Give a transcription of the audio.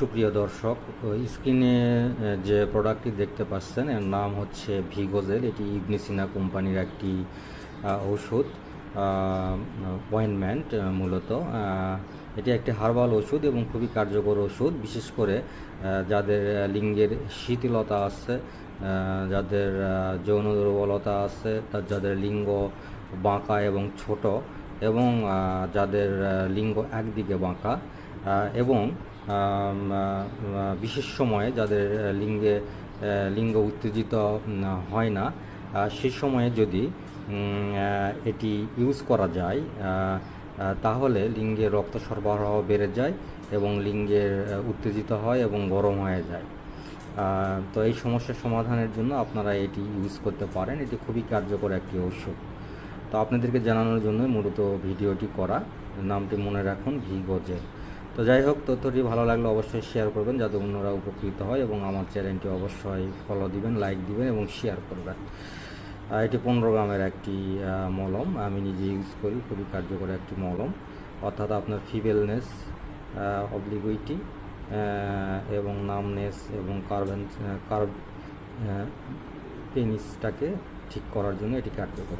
সুপ্রিয় দর্শক স্ক্রিনে যে প্রোডাক্টটি দেখতে পাচ্ছেন, এর নাম হচ্ছে ভিগোজেল। এটি ইগনিসিনা কোম্পানির একটি ওষুধ অয়েনমেন্ট মূলত। এটি একটি হার্বাল ওষুধ এবং খুবই কার্যকর ওষুধ। বিশেষ করে যাদের লিঙ্গের শিথিলতা আছে যাদের যৌন দুর্বলতা আছে তার যাদের লিঙ্গ বাঁকা এবং ছোট এবং যাদের লিঙ্গ একদিকে বাঁকা এবং বিশেষ সময়ে যাদের লিঙ্গে লিঙ্গ উত্তেজিত হয় না সে সময়ে যদি এটি ইউজ করা যায় তাহলে লিঙ্গে রক্ত সরবরাহ বেড়ে যায় এবং লিঙ্গের উত্তেজিত হয় এবং গরম হয়ে যায়। তো এই সমস্যার সমাধানের জন্য আপনারা এটি ইউজ করতে পারেন। এটি খুবই কার্যকর একটি ওষুধ তো আপনাদেরকে জানানোর জন্য মূলত ভিডিওটি করা। নামটি মনে রাখুন ভিগোজেল তো যাই হোক, তথ্যটি ভালো লাগলে অবশ্যই শেয়ার করবেন যাতে অন্যরা উপকৃত হয় এবং আমার চ্যানেলটি অবশ্যই ফলো দিবেন লাইক দিবেন এবং শেয়ার করবেন। এটি পনেরো গ্রামের একটি মলম। আমি নিজে ইউজ করি, খুবই কার্যকর একটি মলম। অর্থাৎ আপনার ফিবেলনেস অবলিগুইটি এবং নামনেস এবং কার্বেন কার্ব পেনিসটাকে ঠিক করার জন্য এটি কার্যকর।